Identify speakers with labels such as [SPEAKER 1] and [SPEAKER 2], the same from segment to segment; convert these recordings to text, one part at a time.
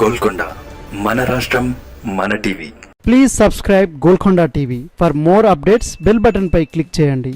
[SPEAKER 1] గోల్కొండ మన రాష్ట్రం మన TV.
[SPEAKER 2] Please subscribe Golconda TV for more updates bell button pi click చేయండి.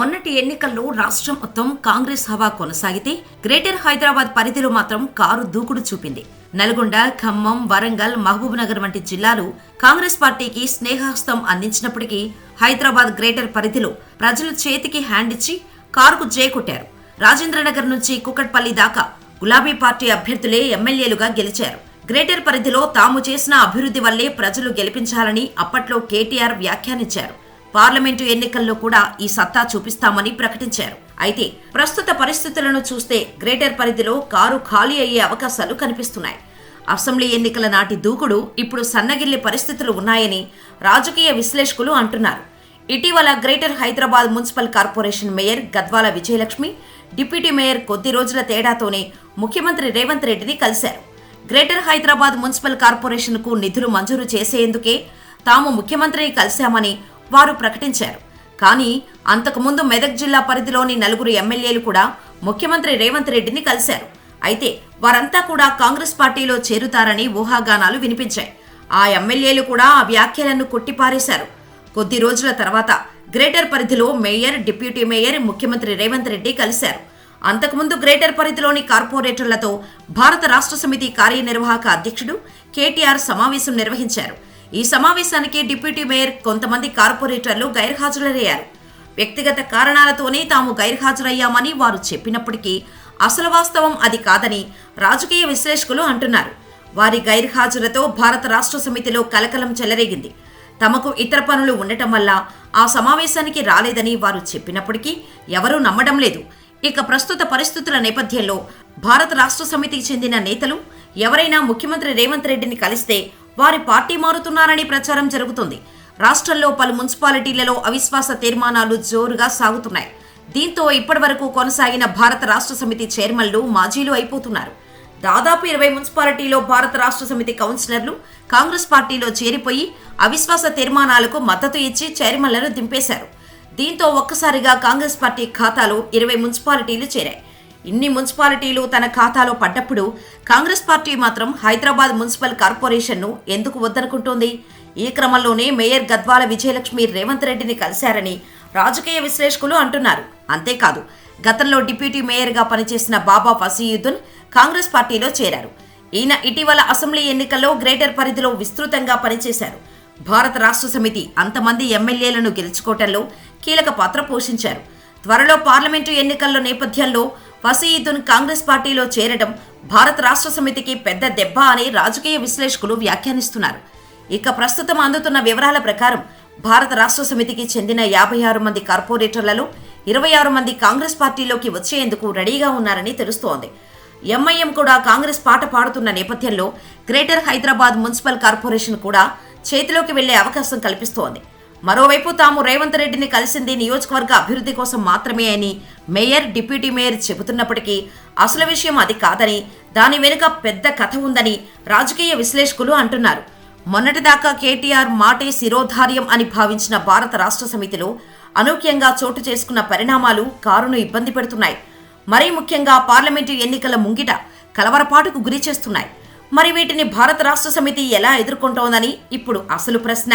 [SPEAKER 3] మొన్నటి ఎన్నికల్లో రాష్ట్రం మొత్తం కాంగ్రెస్ హవా కొనసాగితే గ్రేటర్ హైదరాబాద్ పరిధిలో మాత్రం కారు దూకుడు చూపింది. నల్గొండ ఖమ్మం వరంగల్ మహబూబ్ నగర్ వంటి జిల్లాలు కాంగ్రెస్ పార్టీకి స్నేహహస్తం అందించినప్పటికీ హైదరాబాద్ గ్రేటర్ పరిధిలో ప్రజలు చేతికి హ్యాండ్ ఇచ్చి కారుకు జేకొట్టారు రాజేంద్రనగర్ నుంచి కుకట్పల్లి దాకా గులాబీ పార్టీ అభ్యర్థులే ఎమ్మెల్యేలుగా గెలిచారు. గ్రేటర్ పరిధిలో తాము చేసిన అభివృద్ధి వల్లే ప్రజలు గెలిపించాలని అప్పట్లో కేటీఆర్ వ్యాఖ్యానించారు. పార్లమెంటు ఎన్నికల్లో కూడా ఈ సత్తా చూపిస్తామని ప్రకటించారు. అయితే ప్రస్తుత పరిస్థితులను చూస్తే గ్రేటర్ పరిధిలో కారు ఖాళీ అయ్యే అవకాశాలు కనిపిస్తున్నాయి. అసెంబ్లీ ఎన్నికల నాటి దూకుడు ఇప్పుడు సన్నగిల్లి పరిస్థితులు ఉన్నాయని రాజకీయ విశ్లేషకులు అంటున్నారు. ఇటీవల greater Hyderabad municipal corporation mayor Gadwal Vijayalakshmi deputy mayor కొద్ది రోజుల తేడాతోనే ముఖ్యమంత్రి రేవంత్ రెడ్డిని కలిశారు. గ్రేటర్ హైదరాబాద్ మున్సిపల్ కార్పొరేషన్కు నిధులు మంజూరు చేసేందుకే తాము ముఖ్యమంత్రిని కలిశామని వారు ప్రకటించారు. కానీ అంతకుముందు మెదక్ జిల్లా పరిధిలోని నలుగురు ఎమ్మెల్యేలు కూడా ముఖ్యమంత్రి రేవంత్ రెడ్డిని కలిశారు. అయితే వారంతా కూడా కాంగ్రెస్ పార్టీలో చేరుతారని ఊహాగానాలు వినిపించాయి. ఆ ఎమ్మెల్యేలు కూడా ఆ వ్యాఖ్యలను కొట్టిపారేశారు. కొద్ది రోజుల తర్వాత గ్రేటర్ పరిధిలో మేయర్ డిప్యూటీ మేయర్ ముఖ్యమంత్రి రేవంత్ రెడ్డి కలిశారు. అంతకుముందు గ్రేటర్ పరిధిలోని కార్పొరేటర్లతో భారత రాష్ట్ర సమితి కార్యనిర్వాహక అధ్యక్షుడు కేటీఆర్ సమావేశం నిర్వహించారు. ఈ సమావేశానికి డిప్యూటీ మేయర్ కొంతమంది కార్పొరేటర్లు గైర్హాజరయ్యారు. వ్యక్తిగత కారణాలతోనే తాము గైర్హాజరయ్యామని వారు చెప్పినప్పటికీ అసలు వాస్తవం అది కాదని రాజకీయ విశ్లేషకులు అంటున్నారు. వారి గైర్హాజరుతో భారత రాష్ట్ర సమితిలో కలకలం చెలరేగింది. తమకు ఇతర పనులు ఉండటం వల్ల ఆ సమావేశానికి రాలేదని వారు చెప్పినప్పటికీ ఎవరూ నమ్మడం లేదు. ఇక ప్రస్తుత పరిస్థితుల నేపథ్యంలో భారత రాష్ట్ర సమితికి చెందిన నేతలు ఎవరైనా ముఖ్యమంత్రి రేవంత్ రెడ్డిని కలిస్తే వారి పార్టీ మారుతున్నారని ప్రచారం జరుగుతుంది. రాష్ట్రంలో పలు మున్సిపాలిటీలలో అవిశ్వాస తీర్మానాలు జోరుగా సాగుతున్నాయి. దీంతో ఇప్పటివరకు కొనసాగిన భారత రాష్ట్ర సమితి చైర్మన్లు మాజీలు అయిపోతున్నారు. దాదాపు ఇరవై మున్సిపాలిటీలో భారత రాష్ట్ర సమితి కౌన్సిలర్లు కాంగ్రెస్ పార్టీలో చేరిపోయి అవిశ్వాస తీర్మానాలకు మద్దతు ఇచ్చి చైర్మన్లను దింపేశారు. దీంతో ఒక్కసారిగా కాంగ్రెస్ పార్టీ ఖాతాలో ఇరవై మున్సిపాలిటీలు చేరాయి. ఇన్ని మున్సిపాలిటీలు తన ఖాతాలో పడ్డప్పుడు కాంగ్రెస్ పార్టీ మాత్రం హైదరాబాద్ మున్సిపల్ కార్పొరేషన్ను ఎందుకు వద్దనుకుంటోంది? ఈ క్రమంలోనే మేయర్ గద్వాల విజయలక్ష్మి రేవంత్ రెడ్డిని కలిశారని రాజకీయ విశ్లేషకులు అంటున్నారు. అంతేకాదు గతంలో డిప్యూటీ మేయర్గా పనిచేసిన బాబా ఫసీయుద్దీన్ కాంగ్రెస్ పార్టీలో చేరారు. ఈయన ఇటీవల అసెంబ్లీ ఎన్నికల్లో గ్రేటర్ పరిధిలో విస్తృతంగా పనిచేశారు. భారత రాష్ట్ర సమితి అంతమంది ఎమ్మెల్యేలను గెలుచుకోవటంలో కీలక పాత్ర పోషించారు. త్వరలో పార్లమెంటు ఎన్నికల్లో నేపథ్యంలో ఫసీయుద్దీన్ కాంగ్రెస్ పార్టీలో చేరడం భారత రాష్ట్ర సమితికి పెద్ద దెబ్బ అని రాజకీయ విశ్లేషకులు వ్యాఖ్యానిస్తున్నారు. ఇక ప్రస్తుతం అందుతున్న వివరాల ప్రకారం భారత రాష్ట్ర సమితికి చెందిన యాభై ఆరు మంది కార్పొరేటర్లలో ఇరవై ఆరు మంది కాంగ్రెస్ పార్టీలోకి వచ్చేందుకు రెడీగా ఉన్నారని తెలుస్తోంది. ఎంఐఎం కూడా కాంగ్రెస్ పాట పాడుతున్న నేపథ్యంలో గ్రేటర్ హైదరాబాద్ మున్సిపల్ కార్పొరేషన్ కూడా చేతిలోకి వెళ్ళే అవకాశం కల్పిస్తోంది. మరోవైపు తాము రేవంత్ రెడ్డిని కలిసింది నియోజకవర్గ అభివృద్ధి కోసం మాత్రమే అని మేయర్ డిప్యూటీ మేయర్ చెబుతున్నప్పటికీ అసలు విషయం అది కాదని దాని వెనుక పెద్ద కథ ఉందని రాజకీయ విశ్లేషకులు అంటున్నారు. మొన్నటిదాకా కేటీఆర్ మాటే శిరోధార్యం అని భావించిన భారత రాష్ట్ర సమితిలో అనూఖ్యంగా చోటు చేసుకున్న పరిణామాలు కారును ఇబ్బంది పెడుతున్నాయి. మరీ ముఖ్యంగా పార్లమెంటు ఎన్నికల ముంగిట కలవరపాటుకు గురి చేస్తున్నాయి. మరి వీటిని భారత రాష్ట్ర సమితి ఎలా ఎదుర్కొంటోందని ఇప్పుడు అసలు ప్రశ్న.